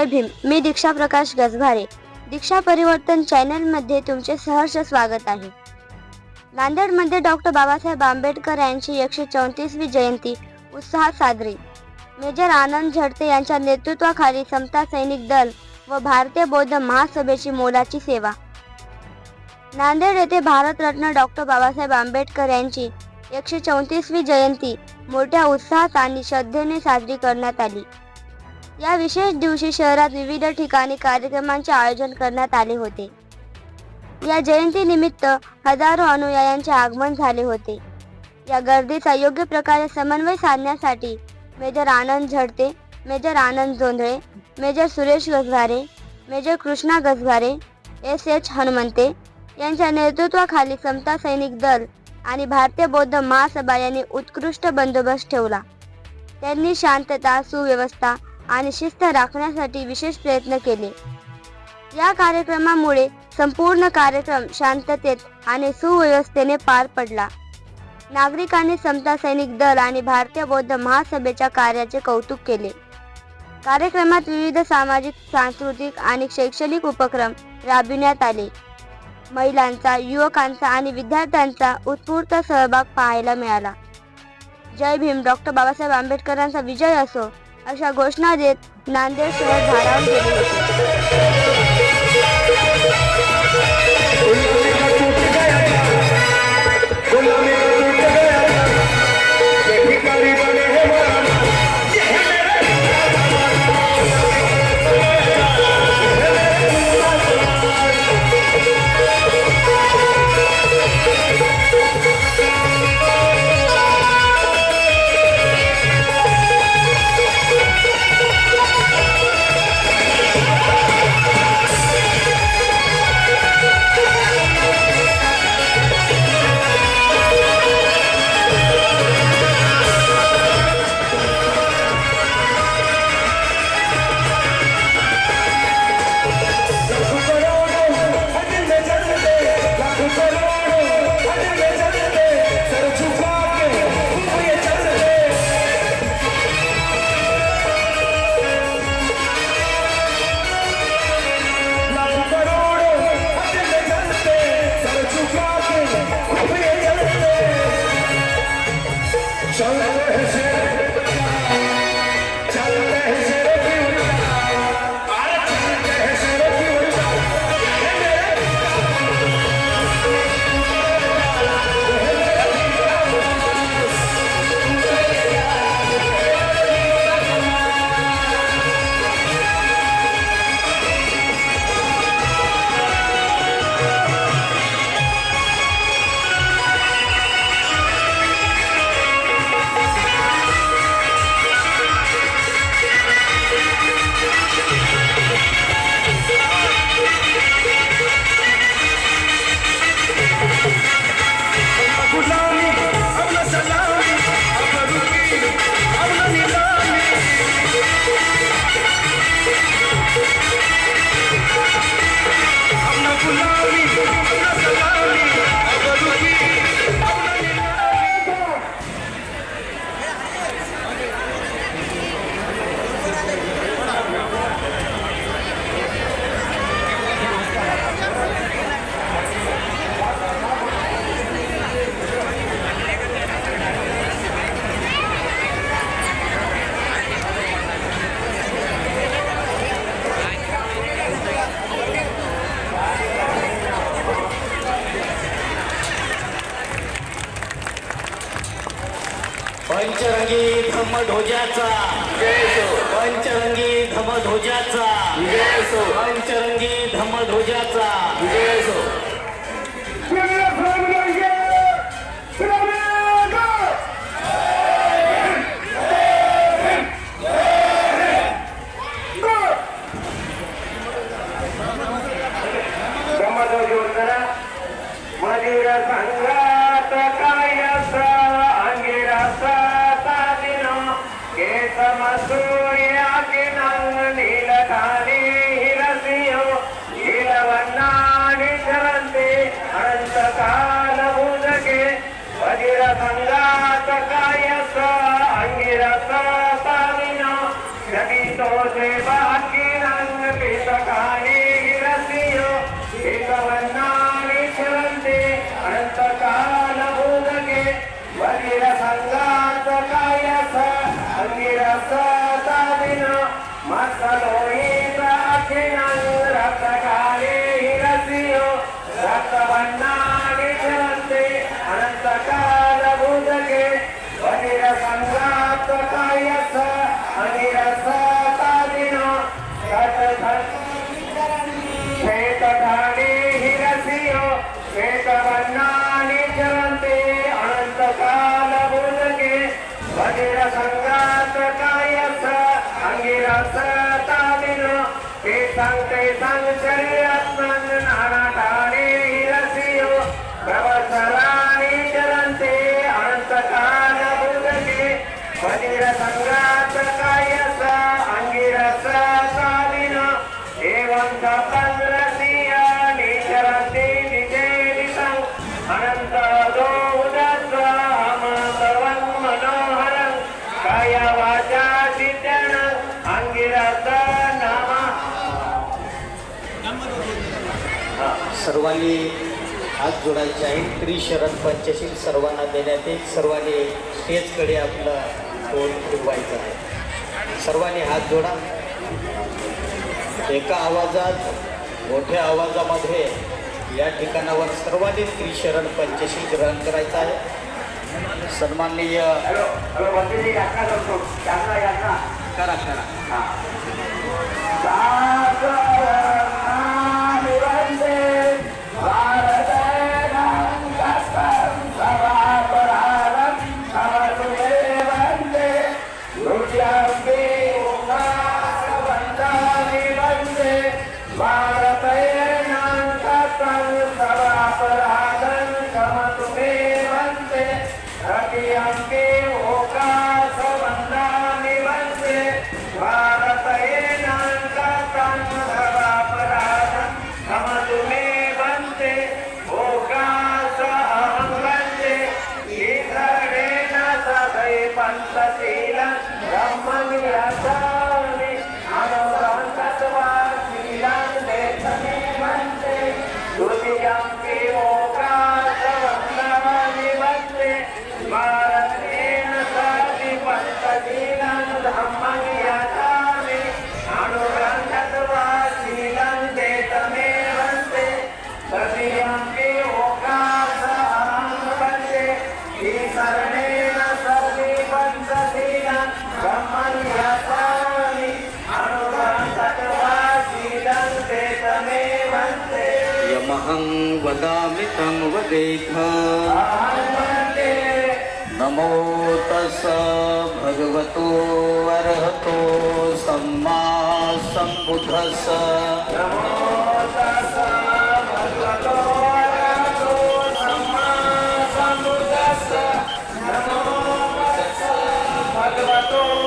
जय भीम. मी दीक्षा प्रकाश गजभारे. दीक्षा परिवर्तन चॅनलमध्ये तुमचे सहर्ष स्वागत आहे. नांदेडमध्ये डॉक्टर बाबासाहेब आंबेडकर यांची एकशे चौतीसवी जयंती उत्साहात साजरी. मेजर आनंद झडते यांच्या नेतृत्वाखाली समता सैनिक दल व भारतीय बौद्ध महासभेची मोलाची सेवा. नांदेड येथे भारतरत्न डॉक्टर बाबासाहेब आंबेडकर यांची एकशे चौतीसवी जयंती मोठ्या उत्साहात आणि श्रद्धेने साजरी करण्यात आली. या विशेष दिवशी शहरात विविध ठिकाणी कार्यक्रमांचे आयोजन करण्यात आले होते. या जयंतीनिमित्त हजारो अनुयायांचे आगमन झाले होते. या गर्दीचा योग्य प्रकारे समन्वय साधण्यासाठी major Anand Zadte major Anand Jondhale major Suresh Gajbhare major Krishna Gajbhare S H Hanumante यांच्या नेतृत्वाखाली समता सैनिक दल आणि भारतीय बौद्ध महासभा यांनी उत्कृष्ट बंदोबस्त ठेवला. त्यांनी शांतता सुव्यवस्था आणि शिस्त राखण्यासाठी विशेष प्रयत्न केले. या कार्यक्रमामुळे संपूर्ण कार्यक्रम शांततेत आणि सुव्यवस्थेने पार पडला. नागरिकांनी समता सैनिक दल आणि भारतीय बौद्ध महासभेच्या कार्याचे कौतुक केले. कार्यक्रमात विविध सामाजिक सांस्कृतिक आणि शैक्षणिक उपक्रम राबविण्यात आले. महिलांचा युवकांचा आणि विद्यार्थ्यांचा उत्स्फूर्त सहभाग पाहायला मिळाला. जय भीम. डॉक्टर बाबासाहेब आंबेडकरांचा विजय असो. अशा घोषणा देत नांदेड शहर भारावून गेले होते. ఏకవర్ణాన్ని చరంతే అనంతకాల బుధకే వదిర సంఘాతకాయ అంగిరస తామిను తేసం తేసం శరీరాత్మన్ అనాటానే రసియో सर्वांनी हात जोडायचे आहे त्रिशरण पंचशील सर्वांना देण्यात येईल. सर्वांनी स्टेजकडे आपला तोंड फिरवायचं आहे. सर्वांनी हात जोडा. एका आवाजात मोठ्या आवाजामध्ये या ठिकाणावर सर्वांनी त्रिशरण पंचशील ग्रहण करायचं आहे. सन्माननीय करा करा. देख नमो तस भगवतो अर्हतो सम्मा सम्बुद्धस्। भगवतो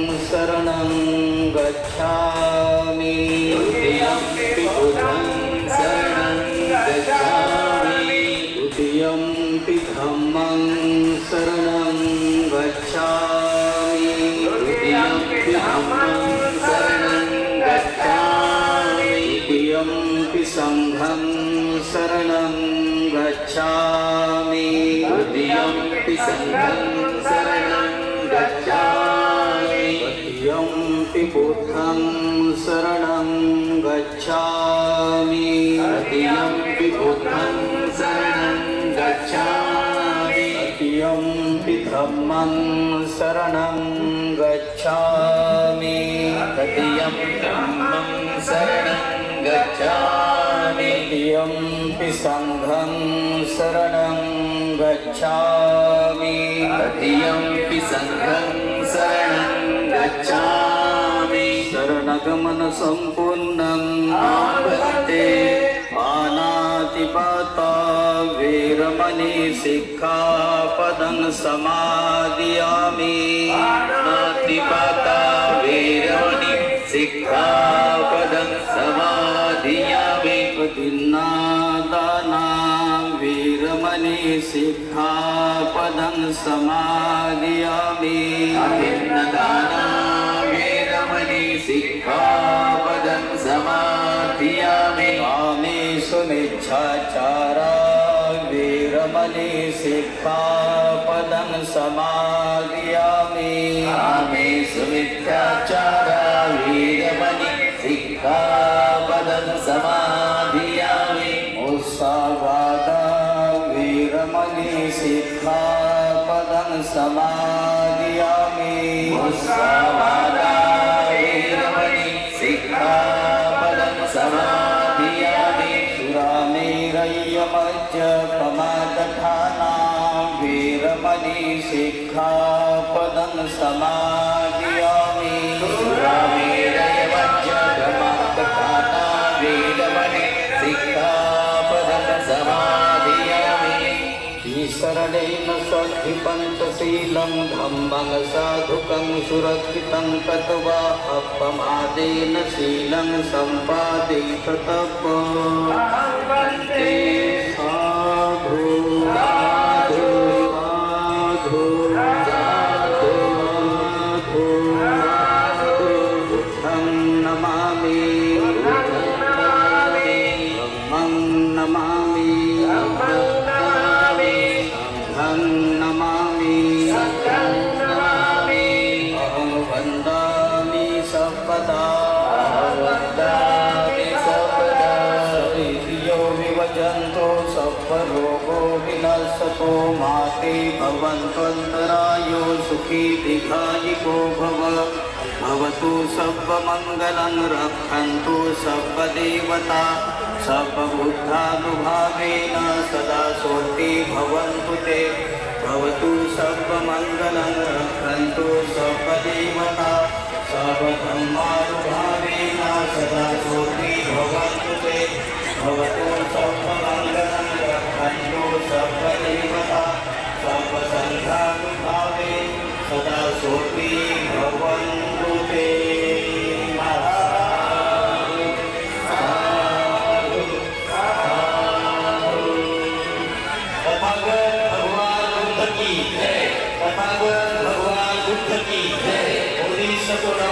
शरणं गच्छामि। ं पि शरणं गच्छामि। तदीयं ब्रह्मं शरणं गच्छामि। इयं पि सङ्घं शरणं गच्छामि। तदियं पि सङ्घं शरणं गच्छामि। शरणगमनसम्पूर्णं भवते पानातिपाता वीर वीरमणि सिक्खापदं समादियामि। नातिपाता वीरमणि सिक्खापदं समाधियामि दिन्नादाना वीरमणि सिक्खापदं समादियामि। दिन्नदाना वीरमणि सिक्खापदं समाधियामि कामेषु मिच्छाचारा वीरमणि सिक्खापदं समादियामि कामेषु मिथ्याचारा वीरमणि सिक्खापदं समाधियामि मुसावादा वीरमणि सिक्खापदं समादियामि ईशरणेन सद्धिपञ्चशीलं धम्मं साधुकं सुरक्षितं कृत्वा अपमादेन शीलं सम्पादित तप सर्वदेवता सर्वबुद्धानुभावेन सदा सोऽपि भवन्तु ते। भवतु सर्वमङ्गलं रक्षन्तु सर्वदेवता सर्वधर्मानुभावेन सदा सोऽपि भवन्तु ते। भवतु सर्वमङ्गलं रक्षन्तु सर्वदेवता। मोदी सतो डॉक्टर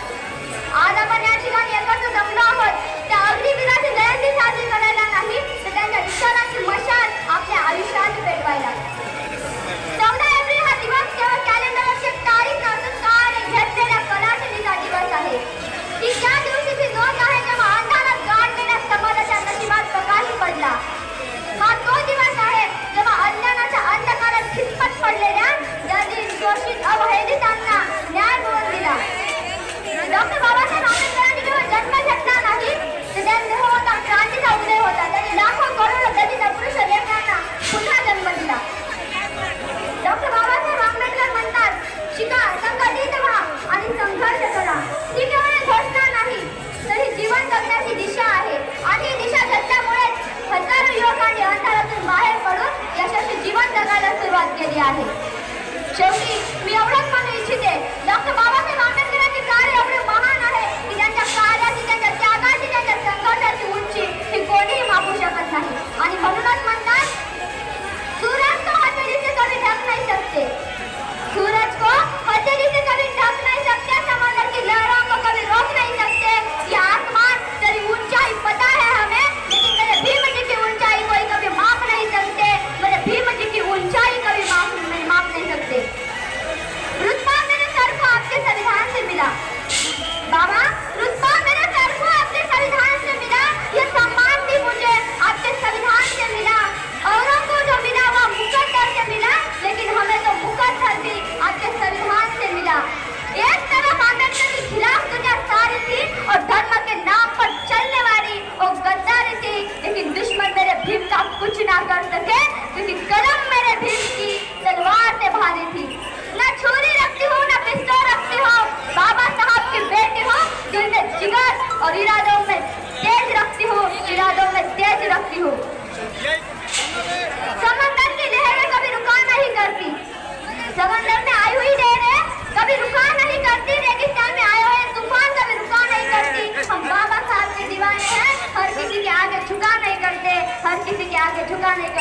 de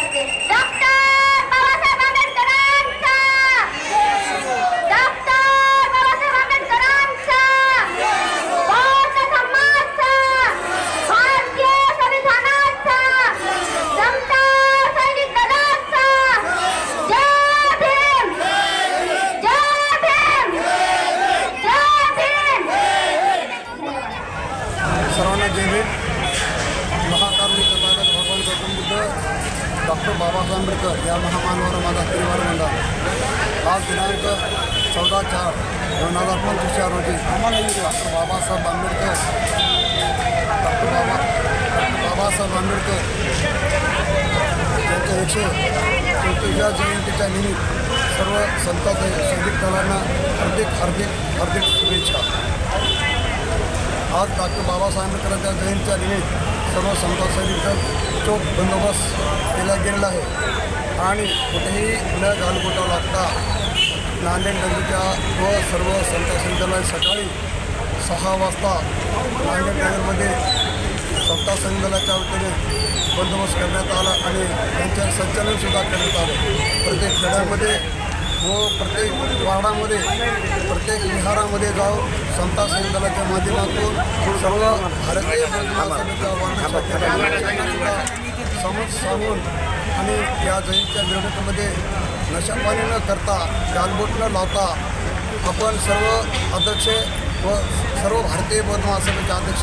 चौदा चार दोन हजार पंचवीस या रोजी doctor Babasaheb Ambedkar doctor Baba doctor Babasaheb Ambedkar यांच्या एकशे चौतीसव्या जयंतीच्या निमित्त सर्व संत सैनिक दलांना हार्दिक हार्दिक हार्दिक शुभेच्छा. आज डॉक्टर बाबासाहेब आंबेडकरांच्या जयंतीच्या निमित्त सर्व समता सैनिक दल चोख बंदोबस्त केला गेलेला आहे. आणि कुठेही न घालगोटा लागता नांदेड नगरीच्या व सर्व समता सैनिक सकाळी सहा वाजता नांदेड नगरमध्ये समता सैनिक वतीने बंदोबस्त करण्यात आला आणि त्यांचे संचालनसुद्धा करण्यात आलं. प्रत्येक खेड्यामध्ये व प्रत्येक वार्डामध्ये प्रत्येक विहारामध्ये जाऊन समता सैनिक माध्यमातून सर्व भारतीय सुद्धा समज सांगून आणि या जयंतीच्या मिरवणुकीमध्ये नशापाणी न करता गालबोट न लावता आपण सर्व अध्यक्ष व सर्व भारतीय महासभेचे अध्यक्ष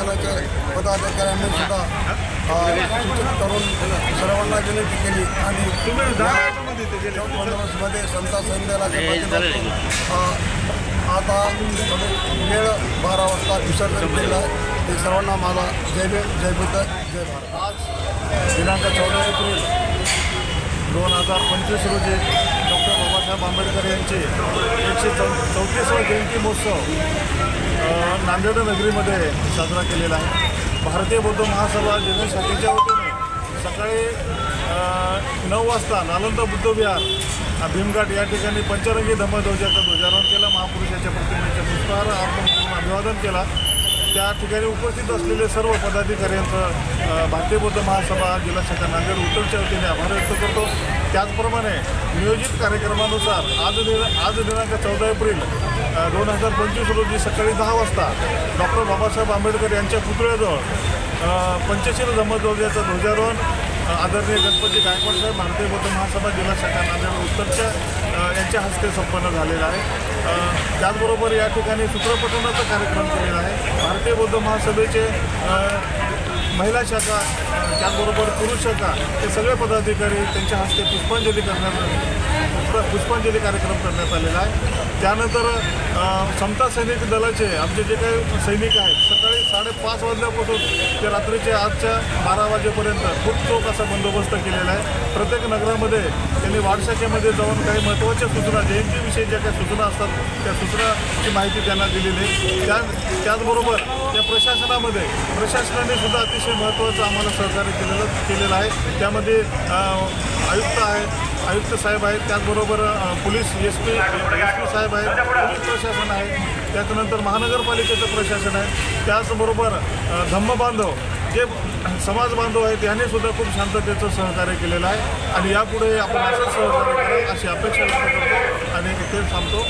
दलाचे पदाधिकाऱ्यांनी सुद्धा सूचित करून सर्वांना विनंती केली आणि या बंदोबस्तमध्ये समता सैनिक दलाच्या माध्यमातून अ, आता वेळ बारा वाजता विसर्जन केलं आहे. ते सर्वांना माझा जय भीम जय बुद्ध जय भारत. आज दिनांक चौदा एप्रिल दोन हजार पंचवीस रोजी डॉक्टर बाबासाहेब आंबेडकर यांचे एकशे चौ चौतीसवा जयंती महोत्सव नांदेड नगरीमध्ये साजरा केलेला आहे. भारतीय बौद्ध महासभा जिल्हा शाखेच्या वतीने सकाळी नऊ वाजता नालंदा बुद्ध विहार भीमघाट या ठिकाणी पंचरंगी धम्मध्वजाचा ध्वजारोहण केला. महापुरुषाच्या प्रतिमेच्या पुष्पहार अर्पण करून अभिवादन केला. त्या ठिकाणी उपस्थित असलेले सर्व पदाधिकाऱ्यांचं भारतीय बौद्ध महासभा जिल्हा शाखा नांदेड उत्तरच्या वतीने आभार व्यक्त करतो. त्याचप्रमाणे नियोजित कार्यक्रमानुसार आज दिन आज दिनांक चौदा एप्रिल दोन हजार पंचवीस रोजी सकाळी दहा वाजता डॉक्टर बाबासाहेब आंबेडकर यांच्या पुतळ्याजवळ पंचशील धम्मध्वजाचं ध्वजारोहण आदरणीय गणपती गायकवाड साहेब भारतीय बौद्ध महासभा जिल्हा शाखा नांदेड उत्तरच्या यांच्या हस्ते संपन्न झालेला आहे. त्याचबरोबर या ठिकाणी सूत्रपठणाचा कार्यक्रम केलेला आहे. भारतीय बौद्ध महासभेचे महिला शाखा त्याचबरोबर पुरुष शाखा हे सगळे पदाधिकारी त्यांच्या हस्ते पुष्पांजली करण्यात पुष्प- पुष्पांजली कार्यक्रम करण्यात आलेला आहे. त्यानंतर समता सैनिक दलाचे आमचे जे काही सैनिक आहेत साडेपाच वाजल्यापासून ते रात्रीचे आजच्या बारा वाजेपर्यंत खूप चोख असा बंदोबस्त केलेला आहे. प्रत्येक नगरामध्ये त्यांनी वाडशाखेमध्ये जाऊन काही महत्त्वाच्या सूचना जयंतीविषयी ज्या काही सूचना असतात त्या सूचनाची माहिती त्यांना दिलेली आहे. त्या त्याचबरोबर त्या प्रशासनामध्ये प्रशासनाने सुद्धा अतिशय महत्त्वाचं आम्हाला सहकार्य केलेलं केलेलं आहे. त्यामध्ये आयुक्त आहेत आयुक्त साहेब आहेत त्याचबरोबर police S P S P साहेब आहेत पोलीस प्रशासन आहे त्याच्यानंतर महानगरपालिकेचं प्रशासन आहे त्याचबरोबर धम्म बांधव जे समाज बांधव आहेत यांनी सुद्धा खूप शांततेचं सहकार्य केलेलं आहे आणि यापुढे आपण असंच सहकार्य करू अशी अपेक्षा व्यक्त करतो आणि इथे थांबतो.